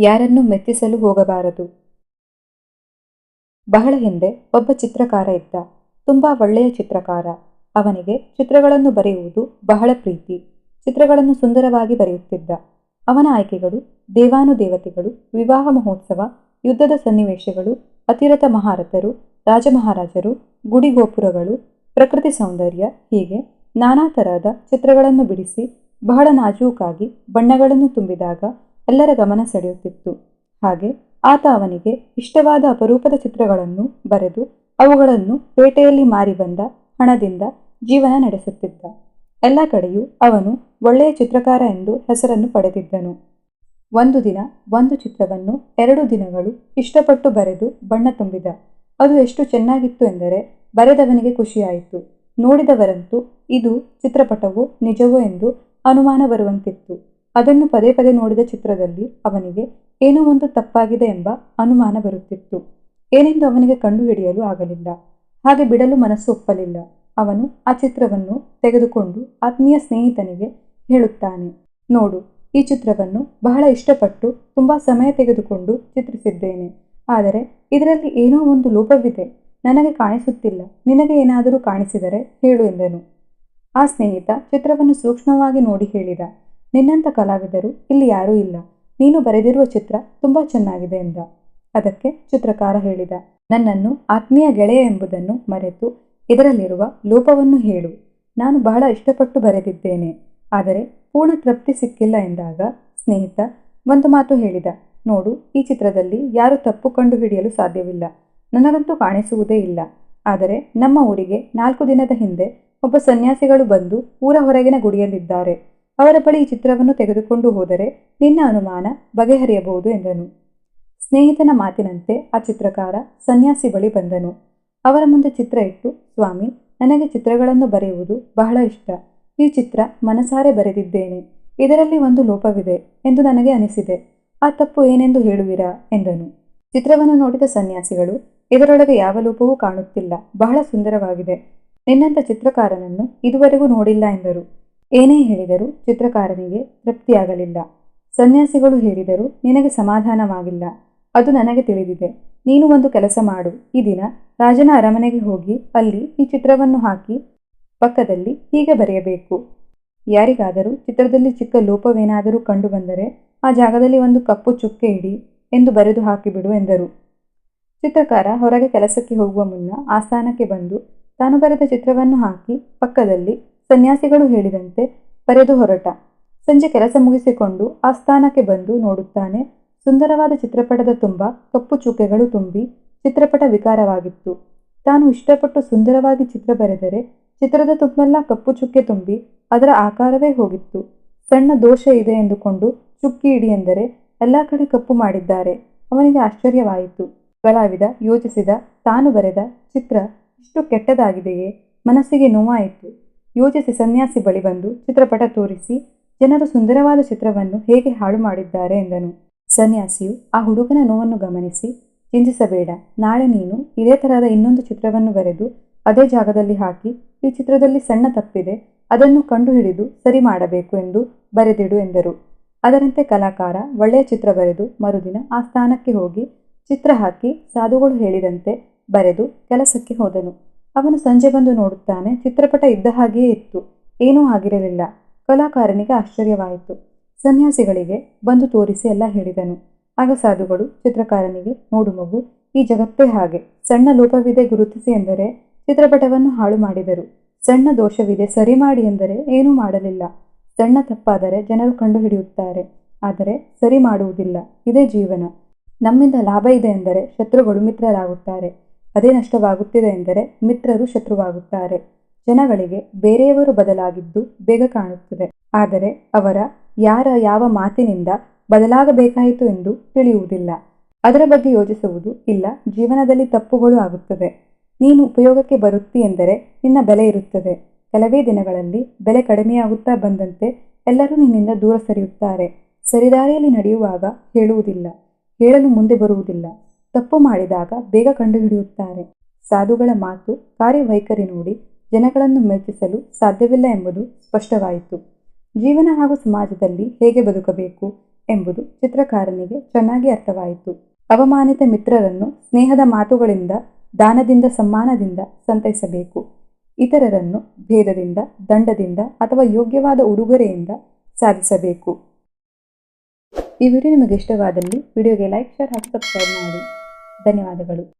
ಯಾರನ್ನೂ ಮೆಚ್ಚಿಸಲು ಹೋಗಬಾರದು. ಬಹಳ ಹಿಂದೆ ಒಬ್ಬ ಚಿತ್ರಕಾರ ಇದ್ದ. ತುಂಬಾ ಒಳ್ಳೆಯ ಚಿತ್ರಕಾರ. ಅವನಿಗೆ ಚಿತ್ರಗಳನ್ನು ಬರೆಯುವುದು ಬಹಳ ಪ್ರೀತಿ. ಚಿತ್ರಗಳನ್ನು ಸುಂದರವಾಗಿ ಬರೆಯುತ್ತಿದ್ದ. ಅವನ ಆಯ್ಕೆಗಳು ದೇವಾನುದೇವತೆಗಳು, ವಿವಾಹ ಮಹೋತ್ಸವ, ಯುದ್ಧದ ಸನ್ನಿವೇಶಗಳು, ಅತಿರಥ ಮಹಾರಥರು, ರಾಜಮಹಾರಾಜರು ಗುಡಿಗೋಪುರಗಳು ಪ್ರಕೃತಿ ಸೌಂದರ್ಯ, ಹೀಗೆ ನಾನಾ ತರಹದ ಚಿತ್ರಗಳನ್ನು ಬಿಡಿಸಿ ಬಹಳ ನಾಜೂಕಾಗಿ ಬಣ್ಣಗಳನ್ನು ತುಂಬಿದಾಗ ಎಲ್ಲರ ಗಮನ ಸೆಳೆಯುತ್ತಿತ್ತು. ಹಾಗೆ ಆತ ಅವನಿಗೆ ಇಷ್ಟವಾದ ಅಪರೂಪದ ಚಿತ್ರಗಳನ್ನು ಬರೆದು ಅವುಗಳನ್ನು ಪೇಟೆಯಲ್ಲಿ ಮಾರಿ ಬಂದ ಹಣದಿಂದ ಜೀವನ ನಡೆಸುತ್ತಿದ್ದ. ಎಲ್ಲ ಕಡೆಯೂ ಅವನು ಒಳ್ಳೆಯ ಚಿತ್ರಕಾರ ಎಂದು ಹೆಸರನ್ನು ಪಡೆದಿದ್ದನು. ಒಂದು ದಿನ ಒಂದು ಚಿತ್ರವನ್ನು ಎರಡು ದಿನಗಳು ಇಷ್ಟಪಟ್ಟು ಬರೆದು ಬಣ್ಣ ತುಂಬಿದ. ಅದು ಎಷ್ಟು ಚೆನ್ನಾಗಿತ್ತು ಎಂದರೆ ಬರೆದವನಿಗೆ ಖುಷಿಯಾಯಿತು. ನೋಡಿದವರಂತೂ ಇದು ಚಿತ್ರಪಟವೋ ನಿಜವೋ ಎಂದು ಅನುಮಾನ ಬರುವಂತಿತ್ತು. ಅದನ್ನು ಪದೇ ಪದೇ ನೋಡಿದ ಚಿತ್ರದಲ್ಲಿ ಅವನಿಗೆ ಏನೋ ಒಂದು ತಪ್ಪಾಗಿದೆ ಎಂಬ ಅನುಮಾನ ಬರುತ್ತಿತ್ತು. ಏನೆಂದು ಅವನಿಗೆ ಕಂಡುಹಿಡಿಯಲು ಆಗಲಿಲ್ಲ. ಹಾಗೆ ಬಿಡಲು ಮನಸ್ಸು ಒಪ್ಪಲಿಲ್ಲ. ಅವನು ಆ ಚಿತ್ರವನ್ನು ತೆಗೆದುಕೊಂಡು ಆತ್ಮೀಯ ಸ್ನೇಹಿತನಿಗೆ ಹೇಳುತ್ತಾನೆ, ನೋಡು, ಈ ಚಿತ್ರವನ್ನು ಬಹಳ ಇಷ್ಟಪಟ್ಟು ತುಂಬ ಸಮಯ ತೆಗೆದುಕೊಂಡು ಚಿತ್ರಿಸಿದ್ದೇನೆ. ಆದರೆ ಇದರಲ್ಲಿ ಏನೋ ಒಂದು ಲೋಪವಿದೆ. ನನಗೆ ಕಾಣಿಸುತ್ತಿಲ್ಲ. ನಿನಗೆ ಏನಾದರೂ ಕಾಣಿಸಿದರೆ ಹೇಳು ಎಂದನು. ಆ ಸ್ನೇಹಿತ ಚಿತ್ರವನ್ನು ಸೂಕ್ಷ್ಮವಾಗಿ ನೋಡಿ ಹೇಳಿದ. ನಿನ್ನಂಥ ಕಲಾವಿದರು ಇಲ್ಲಿ ಯಾರೂ ಇಲ್ಲ. ನೀನು ಬರೆದಿರುವ ಚಿತ್ರ ತುಂಬ ಚೆನ್ನಾಗಿದೆ ಎಂದ. ಅದಕ್ಕೆ ಚಿತ್ರಕಾರ ಹೇಳಿದ, ನನ್ನನ್ನು ಆತ್ಮೀಯ ಗೆಳೆಯ ಎಂಬುದನ್ನು ಮರೆತು ಇದರಲ್ಲಿರುವ ಲೋಪವನ್ನು ಹೇಳು. ನಾನು ಬಹಳ ಇಷ್ಟಪಟ್ಟು ಬರೆದಿದ್ದೇನೆ. ಆದರೆ ಪೂರ್ಣ ತೃಪ್ತಿ ಸಿಕ್ಕಿಲ್ಲ ಎಂದಾಗ ಸ್ನೇಹಿತ ಒಂದು ಮಾತು ಹೇಳಿದ, ನೋಡು, ಈ ಚಿತ್ರದಲ್ಲಿ ಯಾರು ತಪ್ಪು ಕಂಡುಹಿಡಿಯಲು ಸಾಧ್ಯವಿಲ್ಲ. ನನಗಂತೂ ಕಾಣಿಸುವುದೇ ಇಲ್ಲ. ಆದರೆ ನಮ್ಮ ಊರಿಗೆ ನಾಲ್ಕು ದಿನದ ಹಿಂದೆ ಒಬ್ಬ ಸನ್ಯಾಸಿಗಳು ಬಂದು ಊರ ಹೊರಗಿನ ಗುಡಿಯಲ್ಲಿದ್ದಾರೆ. ಅವರ ಬಳಿ ಚಿತ್ರವನ್ನು ತೆಗೆದುಕೊಂಡು ಹೋದರೆ ನಿನ್ನ ಅನುಮಾನ ಬಗೆಹರಿಯಬಹುದು ಎಂದನು. ಸ್ನೇಹಿತನ ಮಾತಿನಂತೆ ಆ ಚಿತ್ರಕಾರ ಸನ್ಯಾಸಿ ಬಳಿ ಬಂದನು. ಅವರ ಮುಂದೆ ಚಿತ್ರ ಇಟ್ಟು, ಸ್ವಾಮಿ, ನನಗೆ ಚಿತ್ರಗಳನ್ನು ಬರೆಯುವುದು ಬಹಳ ಇಷ್ಟ. ಈ ಚಿತ್ರ ಮನಸಾರೆ ಬರೆದಿದ್ದೇನೆ. ಇದರಲ್ಲಿ ಒಂದು ಲೋಪವಿದೆ ಎಂದು ನನಗೆ ಅನಿಸಿದೆ. ಆ ತಪ್ಪು ಏನೆಂದು ಹೇಳುವಿರಾ? ಎಂದನು. ಚಿತ್ರವನ್ನು ನೋಡಿದ ಸನ್ಯಾಸಿಗಳು, ಇದರೊಳಗೆ ಯಾವ ಲೋಪವೂ ಕಾಣುತ್ತಿಲ್ಲ. ಬಹಳ ಸುಂದರವಾಗಿದೆ. ನಿನ್ನಂಥ ಚಿತ್ರಕಾರನನ್ನು ಇದುವರೆಗೂ ನೋಡಿಲ್ಲ ಎಂದರು. ಏನೇ ಹೇಳಿದರೂ ಚಿತ್ರಕಾರನಿಗೆ ತೃಪ್ತಿಯಾಗಲಿಲ್ಲ. ಸನ್ಯಾಸಿಗಳು ಹೇಳಿದರು ನಿನಗೆ ಸಮಾಧಾನವಾಗಿಲ್ಲ. ಅದು ನನಗೆ ತಿಳಿದಿದೆ. ನೀನು ಒಂದು ಕೆಲಸ ಮಾಡು. ಈ ದಿನ ರಾಜನ ಅರಮನೆಗೆ ಹೋಗಿ ಅಲ್ಲಿ ಈ ಚಿತ್ರವನ್ನು ಹಾಕಿ ಪಕ್ಕದಲ್ಲಿ ಹೀಗೆ ಬರೆಯಬೇಕು. ಯಾರಿಗಾದರೂ ಚಿತ್ರದಲ್ಲಿ ಚಿಕ್ಕ ಲೋಪವೇನಾದರೂ ಕಂಡುಬಂದರೆ ಆ ಜಾಗದಲ್ಲಿ ಒಂದು ಕಪ್ಪು ಚುಕ್ಕೆ ಇಡಿ ಎಂದು ಬರೆದು ಹಾಕಿಬಿಡು ಎಂದರು. ಚಿತ್ರಕಾರ ಹೊರಗೆ ಕೆಲಸಕ್ಕೆ ಹೋಗುವ ಮುನ್ನ ಆಸ್ಥಾನಕ್ಕೆ ಬಂದು ತಾನು ಬರೆದ ಚಿತ್ರವನ್ನು ಹಾಕಿ ಪಕ್ಕದಲ್ಲಿ ಸನ್ಯಾಸಿಗಳು ಹೇಳಿದಂತೆ ಬರೆದು ಹೊರಟ. ಸಂಜೆ ಕೆಲಸ ಮುಗಿಸಿಕೊಂಡು ಆಸ್ಥಾನಕ್ಕೆ ಬಂದು ನೋಡುತ್ತಾನೆ. ಸುಂದರವಾದ ಚಿತ್ರಪಟದ ತುಂಬ ಕಪ್ಪು ಚುಕ್ಕೆಗಳು ತುಂಬಿ ಚಿತ್ರಪಟ ವಿಕಾರವಾಗಿತ್ತು. ತಾನು ಇಷ್ಟಪಟ್ಟು ಸುಂದರವಾಗಿ ಚಿತ್ರ ಬರೆದರೆ ಚಿತ್ರದ ತುಂಬೆಲ್ಲ ಕಪ್ಪು ಚುಕ್ಕೆ ತುಂಬಿ ಅದರ ಆಕಾರವೇ ಹೋಗಿತ್ತು. ಸಣ್ಣ ದೋಷ ಇದೆ ಎಂದುಕೊಂಡು ಚುಕ್ಕಿ ಇಡಿ ಎಂದರೆ ಎಲ್ಲ ಕಡೆ ಕಪ್ಪು ಮಾಡಿದ್ದಾರೆ. ಅವನಿಗೆ ಆಶ್ಚರ್ಯವಾಯಿತು. ಕಲಾವಿದ ಯೋಚಿಸಿದ ತಾನು ಬರೆದ ಚಿತ್ರ ಇಷ್ಟು ಕೆಟ್ಟದಾಗಿದೆಯೇ? ಮನಸ್ಸಿಗೆ ನೋವಾಯಿತು. ಯೋಚಿಸಿ ಸನ್ಯಾಸಿ ಬಳಿ ಬಂದು ಚಿತ್ರಪಟ ತೋರಿಸಿ ಜನರು ಸುಂದರವಾದ ಚಿತ್ರವನ್ನು ಹೇಗೆ ಹಾಳು ಮಾಡಿದ್ದಾರೆ ಎಂದನು. ಸನ್ಯಾಸಿಯು ಆ ಹುಡುಗನ ನೋವನ್ನು ಗಮನಿಸಿ ಚಿಂತಿಸಬೇಡ ನಾಳೆ ನೀನು ಇದೇ ತರಹದ ಇನ್ನೊಂದು ಚಿತ್ರವನ್ನು ಬರೆದು ಅದೇ ಜಾಗದಲ್ಲಿ ಹಾಕಿ, ಈ ಚಿತ್ರದಲ್ಲಿ ಸಣ್ಣ ತಪ್ಪಿದೆ, ಅದನ್ನು ಕಂಡುಹಿಡಿದು ಸರಿ ಮಾಡಬೇಕು ಎಂದು ಬರೆದಿಡು ಎಂದರು. ಅದರಂತೆ ಕಲಾಕಾರ ಒಳ್ಳೆಯ ಚಿತ್ರ ಬರೆದು ಮರುದಿನ ಆ ಸ್ಥಾನಕ್ಕೆ ಹೋಗಿ ಚಿತ್ರ ಹಾಕಿ ಸಾಧುಗಳು ಹೇಳಿದಂತೆ ಬರೆದು ಕೆಲಸಕ್ಕೆ ಹೋದನು. ಅವನು ಸಂಜೆ ಬಂದು ನೋಡುತ್ತಾನೆ. ಚಿತ್ರಪಟ ಇದ್ದ ಹಾಗೆಯೇ ಇತ್ತು. ಏನೂ ಆಗಿರಲಿಲ್ಲ. ಕಲಾಕಾರನಿಗೆ ಆಶ್ಚರ್ಯವಾಯಿತು. ಸನ್ಯಾಸಿಗಳಿಗೆ ಬಂದು ತೋರಿಸಿ ಎಲ್ಲ ಹೇಳಿದನು. ಆಗ ಸಾಧುಗಳು, ಚಿತ್ರಕಾರನಿಗೆ, ನೋಡು ಮಗು, ಈ ಜಗತ್ತೇ ಹಾಗೆ. ಸಣ್ಣ ಲೋಪವಿದೆ ಗುರುತಿಸಿ ಎಂದರೆ ಚಿತ್ರಪಟವನ್ನು ಹಾಳು ಮಾಡಿದರು. ಸಣ್ಣ ದೋಷವಿದೆ ಸರಿ ಮಾಡಿ ಎಂದರೆ ಏನೂ ಮಾಡಲಿಲ್ಲ. ಸಣ್ಣ ತಪ್ಪಾದರೆ ಜನರು ಕಂಡುಹಿಡಿಯುತ್ತಾರೆ. ಆದರೆ ಸರಿ ಮಾಡುವುದಿಲ್ಲ. ಇದೇ ಜೀವನ. ನಮ್ಮಿಂದ ಲಾಭ ಇದೆ ಎಂದರೆ ಶತ್ರುಗಳು ಮಿತ್ರರಾಗುತ್ತಾರೆ. ಅದೇ ನಷ್ಟವಾಗುತ್ತಿದೆ ಎಂದರೆ ಮಿತ್ರರು ಶತ್ರುವಾಗುತ್ತಾರೆ. ಜನಗಳಿಗೆ ಬೇರೆಯವರು ಬದಲಾಗಿದ್ದು ಬೇಗ ಕಾಣುತ್ತದೆ. ಆದರೆ ಅವರ ಯಾರ ಯಾವ ಮಾತಿನಿಂದ ಬದಲಾಗಬೇಕಾಯಿತು ಎಂದು ತಿಳಿಯುವುದಿಲ್ಲ. ಅದರ ಬಗ್ಗೆ ಯೋಚಿಸುವುದು ಇಲ್ಲ. ಜೀವನದಲ್ಲಿ ತಪ್ಪುಗಳು ಆಗುತ್ತದೆ. ನೀನು ಉಪಯೋಗಕ್ಕೆ ಬರುತ್ತಿ ಎಂದರೆ ನಿನ್ನ ಬೆಲೆ ಇರುತ್ತದೆ. ಕೆಲವೇ ದಿನಗಳಲ್ಲಿ ಬೆಲೆ ಕಡಿಮೆಯಾಗುತ್ತಾ ಬಂದಂತೆ ಎಲ್ಲರೂ ನಿನ್ನಿಂದ ದೂರ ಸರಿಯುತ್ತಾರೆ. ಸರಿದಾರಿಯಲ್ಲಿ ನಡೆಯುವಾಗ ಹೇಳುವುದಿಲ್ಲ. ಹೇಳಲು ಮುಂದೆ ಬರುವುದಿಲ್ಲ. ತಪ್ಪು ಮಾಡಿದಾಗ ಬೇಗ ಕಂಡುಹಿಡಿಯುತ್ತಾರೆ. ಸಾಧುಗಳ ಮಾತು ಕಾರ್ಯವೈಖರಿ ನೋಡಿ ಜನಗಳನ್ನು ಮೆಚ್ಚಿಸಲು ಸಾಧ್ಯವಿಲ್ಲ ಎಂಬುದು ಸ್ಪಷ್ಟವಾಯಿತು. ಜೀವನ ಹಾಗೂ ಸಮಾಜದಲ್ಲಿ ಹೇಗೆ ಬದುಕಬೇಕು ಎಂಬುದು ಚಿತ್ರಕಾರನಿಗೆ ಚೆನ್ನಾಗಿ ಅರ್ಥವಾಯಿತು. ಅವಮಾನಿತ ಮಿತ್ರರನ್ನು ಸ್ನೇಹದ ಮಾತುಗಳಿಂದ, ದಾನದಿಂದ, ಸಮ್ಮಾನದಿಂದ ಸಂತೈಸಬೇಕು. ಇತರರನ್ನು ಭೇದದಿಂದ, ದಂಡದಿಂದ ಅಥವಾ ಯೋಗ್ಯವಾದ ಉಡುಗೊರೆಯಿಂದ ಸಾಧಿಸಬೇಕು. ಈ ವಿಡಿಯೋ ನಿಮಗೆ ಇಷ್ಟವಾದಲ್ಲಿ ವಿಡಿಯೋಗೆ ಲೈಕ್, ಶೇರ್ ಹಾಗೂ ಸಬ್ಸ್ಕ್ರೈಬ್ ಮಾಡಿ. ಧನ್ಯವಾದಗಳು.